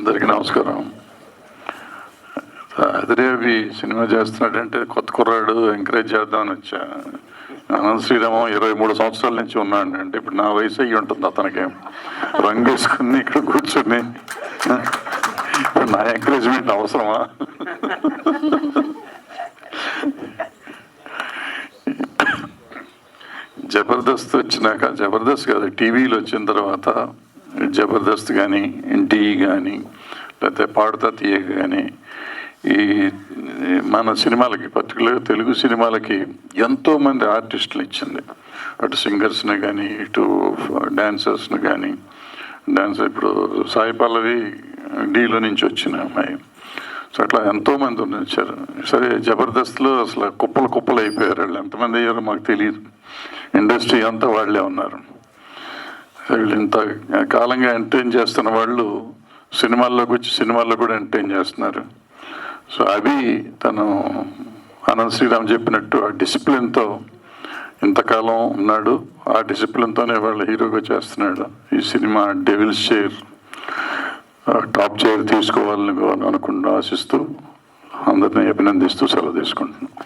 అందరికీ నమస్కారం. అదిరేవి సినిమా చేస్తున్నాడంటే కొత్త కుర్రాడు ఎంకరేజ్ చేద్దామని వచ్చా. అనంత శ్రీరామం ఇరవై మూడు సంవత్సరాల నుంచి ఉన్నాడు అంటే ఇప్పుడు నా వయసు అయ్యి ఉంటుంది అతనికి. రంగు వేసుకుని ఇక్కడ కూర్చుని ఇప్పుడు నా ఎంకరేజ్మెంట్ అవసరమా? జబర్దస్త్ వచ్చినాక జబర్దస్త్ కాదు టీవీలు వచ్చిన తర్వాత జబర్దస్త్ కానీ ఎన్టీఈ కానీ లేకపోతే పాడుతా తీయ కానీ ఈ మన సినిమాలకి పర్టికులర్గా తెలుగు సినిమాలకి ఎంతోమంది ఆర్టిస్టులు ఇచ్చింది. అటు సింగర్స్ని కానీ ఇటు డాన్సర్స్ని కానీ డాన్స్ ఇప్పుడు సాయి పల్లవి డీలో నుంచి వచ్చిన అమ్మాయి. సో అట్లా ఎంతోమంది వచ్చారు సరే జబర్దస్త్లో అసలు కుప్పలు కుప్పలు అయిపోయారు వాళ్ళు ఎంతమంది అయ్యారో మాకు తెలియదు ఇండస్ట్రీ అంతా వాళ్ళే ఉన్నారు. వీళ్ళు ఇంత కాలంగా ఎంటర్టైన్ చేస్తున్న వాళ్ళు సినిమాల్లోకి వచ్చి సినిమాల్లో కూడా ఎంటర్టైన్ చేస్తున్నారు. సో అవి తను అనంత్ శ్రీరామ్ చెప్పినట్టు ఆ డిసిప్లిన్తో ఇంతకాలం ఉన్నాడు. ఆ డిసిప్లిన్తోనే వాళ్ళ హీరోగా చేస్తున్నాడు. ఈ cinema devil's chair top chair తీసుకోవాలని అనుకుంటూ ఆశిస్తూ అందరినీ అభినందిస్తూ సెలవు తీసుకుంటున్నాను